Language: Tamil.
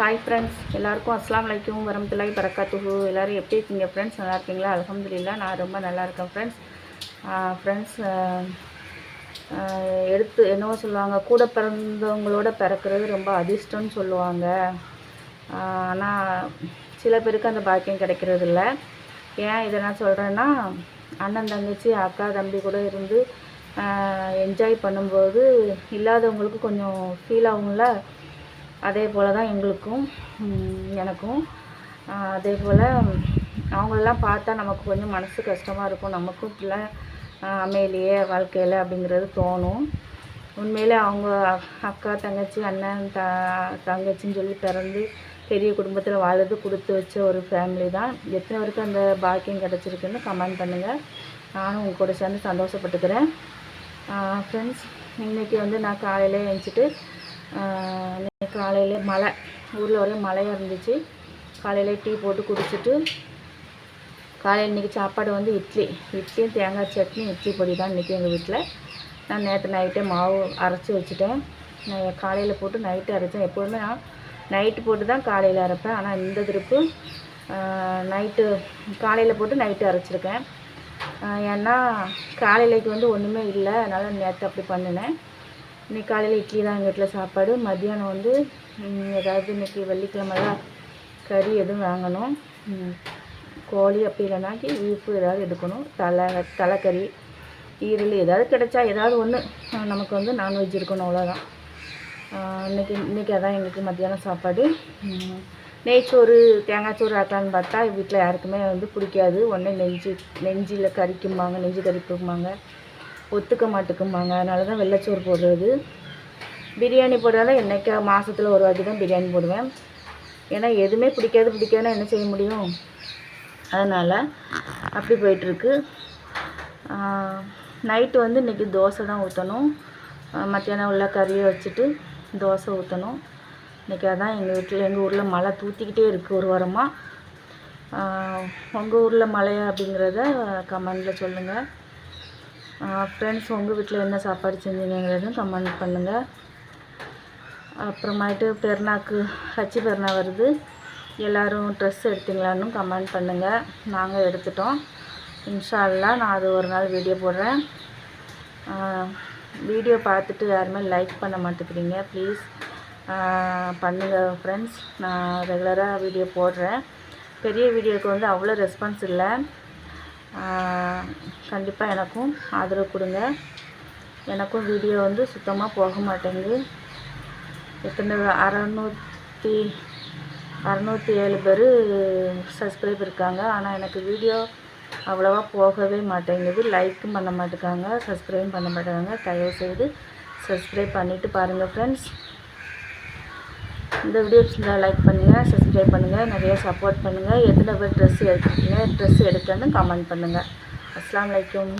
ஹாய் ஃப்ரெண்ட்ஸ் எல்லாருக்கும் அஸ்லாம் வலைக்கும் வரமத்துலாய் பறக்காத்துகு எல்லோரும் எப்படி இருக்கீங்க ஃப்ரெண்ட்ஸ் நல்லா இருக்கீங்களா? அலமதுல்லா நான் ரொம்ப நல்லா இருக்கேன் ஃப்ரெண்ட்ஸ் ஃப்ரெண்ட்ஸ் எடுத்து என்னவோ சொல்லுவாங்க கூட பிறந்தவங்களோட பிறக்கிறது ரொம்ப அதிர்ஷ்டம்னு சொல்லுவாங்க. ஆனால் சில பேருக்கு அந்த பாக்கியம் கிடைக்கிறது இல்லை. ஏன் இதை நான் சொல்கிறேன்னா அண்ணன் தங்கச்சி அக்கா தம்பி கூட இருந்து என்ஜாய் பண்ணும்போது இல்லாதவங்களுக்கு கொஞ்சம் ஃபீல் ஆகும்ல. அதே போல் தான் எங்களுக்கும் எனக்கும். அதே போல் அவங்களெல்லாம் பார்த்தா நமக்கு கொஞ்சம் மனசு கஷ்டமாக இருக்கும். நமக்கும் இப்படிலாம் அமையலையே வாழ்க்கையில் அப்படிங்கிறது தோணும். உண்மையிலே அவங்க அக்கா தங்கச்சி அண்ணன் த தங்கச்சின்னு சொல்லி பிறந்து பெரிய குடும்பத்தில் வாழுது கொடுத்து வச்ச ஒரு ஃபேமிலி தான். எத்தனை வரைக்கும் அந்த பாக்கியம் கிடச்சிருக்குன்னு கமெண்ட் பண்ணுங்கள் நானும் உங்கள் கூட சேர்ந்து சந்தோஷப்பட்டுக்கிறேன். ஃப்ரெண்ட்ஸ் இன்றைக்கி வந்து நான் காலையில் எழுந்திரிச்சிட்டு காலையில் மழை. ஊரில் ஒரே மழையாக இருந்துச்சு. காலையில் டீ போட்டு குடிச்சிட்டு காலையில் இன்றைக்கி சாப்பாடு வந்து இட்லி. இட்லியும் தேங்காய் சட்னி இட்லி பொடி தான் இன்றைக்கி எங்கள் வீட்டில் நான் நேற்று நைட்டே மாவு அரைச்சி வச்சுட்டேன். நான் காலையில் போட்டு நைட்டு அரைச்சேன். எப்போதுமே நான் நைட்டு போட்டு தான் காலையில் அரைப்பேன். ஆனால் இந்த திருப்பு நைட்டு காலையில் போட்டு நைட்டு அரைச்சிருக்கேன். ஏன்னா காலையிலைக்கு வந்து ஒன்றுமே இல்லை. அதனால் நேற்று அப்படி பண்ணினேன். இன்றைக்கி காலையில் இட்லி தான் எங்கள் வீட்டில் சாப்பாடு. மத்தியானம் வந்து ஏதாவது இன்றைக்கி வெள்ளிக்கிழமை தான் கறி எதுவும் வாங்கணும். கோழி அப்படி இல்லைனாக்கி ஈப்பு ஏதாவது எடுக்கணும். தலை தலைக்கறி ஈரல் ஏதாவது கிடைச்சா ஏதாவது ஒன்று நமக்கு வந்து நான்வெஜ் இருக்கணும் அவ்வளோதான் இன்றைக்கி இன்றைக்கி அதான் எங்களுக்கு மத்தியானம் சாப்பாடு. நெய்ச்சோறு தேங்காய் சோறு ஆக்கலான்னு பார்த்தா வீட்டில் யாருக்குமே வந்து பிடிக்காது. ஒன்றே நெஞ்சு நெஞ்சில் கறிக்கும்பாங்க நெஞ்சு கறிக்கும்பாங்க. ஒத்துக்க மாட்டுக்கும்பாங்க அதனால தான் வெள்ளைச்சோறு போடுறது. பிரியாணி போடுறதால என்றைக்கா மாதத்தில் ஒரு வாட்டி தான் பிரியாணி போடுவேன். ஏன்னா எதுவுமே பிடிக்காது பிடிக்காதுன்னா என்ன செய்ய முடியும்? அதனால் அப்படி போயிட்டுருக்கு. நைட்டு வந்து இன்றைக்கி தோசை தான் ஊற்றணும் மத்தியானம் உள்ள கறியை வச்சுட்டு தோசை ஊற்றணும் இன்றைக்கி அதான் எங்கள் வீட்டில் எங்கள் ஊரில் மழை தூற்றிக்கிட்டே இருக்குது ஒரு வாரமாக உங்கள் ஊரில் மழையா அப்படிங்கிறத கமெண்டில் சொல்லுங்கள் ஃப்ரெண்ட்ஸ் உங்கள் வீட்டில் என்ன சாப்பாடு செஞ்சீங்கிறதும் கமெண்ட் பண்ணுங்கள் அப்புறமாயிட்டு பெருநாக்கு ஹச்சி பெருநா வருது. எல்லோரும் ட்ரெஸ் எடுத்தீங்களான்னு கமெண்ட் பண்ணுங்கள் நாங்கள் எடுத்துட்டோம். இன்ஷா நான் அது ஒரு நாள் வீடியோ போடுறேன். வீடியோ பார்த்துட்டு யாருமே லைக் பண்ண மாட்டேங்கிறீங்க. ப்ளீஸ் பண்ணுங்கள் ஃப்ரெண்ட்ஸ் நான் ரெகுலராக வீடியோ போடுறேன். பெரிய வீடியோவுக்கு வந்து அவ்வளோ ரெஸ்பான்ஸ் இல்லை. கண்டிப்பாக எனக்கும் ஆதரவு கொடுங்க. எனக்கும் வீடியோ வந்து சுத்தமாக போக மாட்டேங்குது. எத்தனை அறநூற்றி அறநூற்றி ஏழு பேர் சப்ஸ்கிரைப் இருக்காங்க. ஆனால் எனக்கு வீடியோ அவ்வளோவா போகவே மாட்டேங்குது. லைக்கும் பண்ண மாட்டேங்காங்க சப்ஸ்கிரைபும் பண்ண மாட்டேங்காங்க தயவுசெய்து சப்ஸ்கிரைப் பண்ணிவிட்டு பாருங்கள் ஃப்ரெண்ட்ஸ் இந்த வீடியோஸ் லைக் பண்ணுங்கள் சப்ஸ்கிரைப் பண்ணுங்கள் நிறைய சப்போர்ட் பண்ணுங்கள் எத்தனை பேர் ட்ரெஸ் எடுத்துருக்கீங்க ட்ரெஸ் எடுக்கன்னு கமெண்ட் பண்ணுங்கள் அஸ்லாம் வலைக்கம்